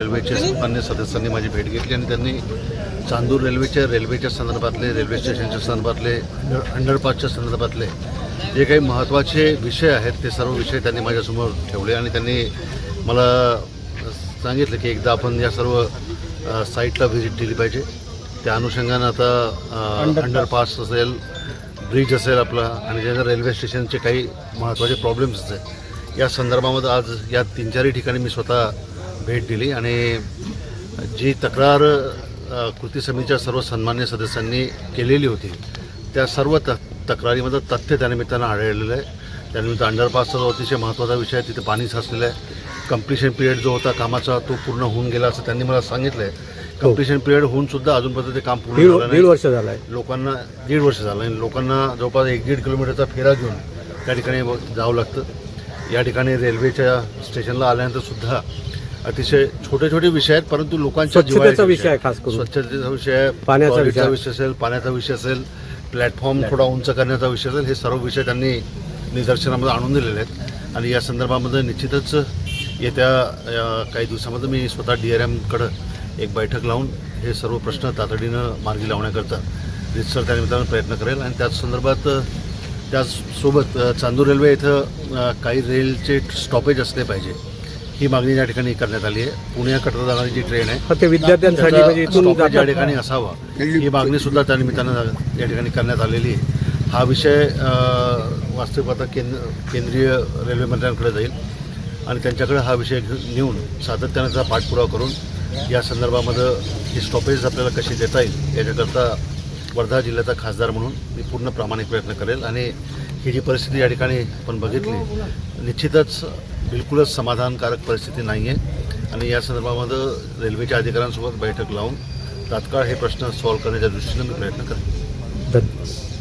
रेल्वेचे सन्मान्य सदस्यांनी माझी भेट घेतली आणि त्यांनी चांदूर रेल्वेच्या रेल्वेच्या संदर्भातले रेल्वे स्टेशनच्या संदर्भातले अंडर अंडरपासच्या संदर्भातले जे काही महत्त्वाचे विषय आहेत ते सर्व विषय त्यांनी माझ्यासमोर ठेवले आणि त्यांनी मला सांगितलं की एकदा आपण या सर्व साईटला व्हिजिट दिली पाहिजे. त्या अनुषंगानं आता अंडरपास. असेल ब्रिज असेल आपला आणि ज्याच्या रेल्वे स्टेशनचे काही महत्त्वाचे प्रॉब्लेम्स असेल या संदर्भामध्ये आज या तीन चारही ठिकाणी मी स्वतः भेट दिली आणि जी तक्रार कृती समितीच्या सर्व सन्मान्य सदस्यांनी केलेली होती त्या सर्व त तक्रारीमध्ये तथ्य त्यानिमित्तानं आढळलेलं आहे. त्यानिमित्त अंडरपास जो अतिशय महत्त्वाचा विषय आहे. तिथे पाणी साचलेलं आहे. कम्प्लिशन पिरियड जो होता कामाचा तो पूर्ण होऊन गेला असं त्यांनी मला सांगितलं आहे कम्प्लिशन पिरियड होऊन सुद्धा अजूनपर्यंत ते काम पूर्ण दीड झालं दीड नाही वर्ष झालं आहे लोकांना दीड वर्ष झालं आणि लोकांना जवळपास एक दीड किलोमीटरचा फेरा घेऊन त्या ठिकाणी जावं लागतं. या ठिकाणी रेल्वेच्या स्टेशनला आल्यानंतर सुद्धा अतिशय छोटे छोटे विषय आहेत परंतु लोकांच्या स्वच्छतेचा जिव्हाळ्याचे विषय आहे खास करून. स्वच्छतेचा विषय आहे पाण्याचा विषय. विषय असेल पाण्याचा विषय असेल प्लॅटफॉर्म थोडा उंच करण्याचा विषय असेल हे सर्व विषय त्यांनी निदर्शनामध्ये आणून दिलेले आहेत. आणि या संदर्भामध्ये निश्चितच येत्या काही दिवसामध्ये मी स्वतः डी आर एमकडं एक बैठक लावून हे सर्व प्रश्न तातडीनं मार्गी लावण्याकरता रितसर त्यानिमित्तानं प्रयत्न करेल. आणि त्याच संदर्भात त्याचसोबत चांदूर रेल्वे इथं काही रेलचे स्टॉपेज असले पाहिजे. ही मागणी या ठिकाणी करण्यात आली आहे. पुण्याकडे जाणारी जी ट्रेन आहे ते विद्यार्थ्यांसाठी म्हणजे इथून stopage या जातात. ठिकाणी असावा ही मागणी सुद्धा त्या निमित्तानं या ठिकाणी करण्यात आलेली आहे. हा विषय अ, वास्तविक आता केंद्र केंद्रीय रेल्वे मंत्र्यांकडे जाईल आणि त्यांच्याकडे हा विषय घेऊन नेऊन सातत्यानं त्याचा पाठपुरावा करून या संदर्भामध्ये ही स्टॉपेज आपल्याला कशी देता येईल याच्याकरता वर्धा जिल्ह्याचा खासदार म्हणून मी पूर्ण प्रामाणिक प्रयत्न करेल. आणि ही जी परिस्थिती या ठिकाणी आपण बघितली निश्चितच बिलकुलच समाधानकारक परिस्थिती नाही आहे आणि या संदर्भामध्ये रेल्वेच्या अधिकाऱ्यांसोबत बैठक लावून तात्काळ हे प्रश्न सॉल्व्ह करण्याच्या दृष्टीनं मी प्रयत्न करेन. धन्यवाद.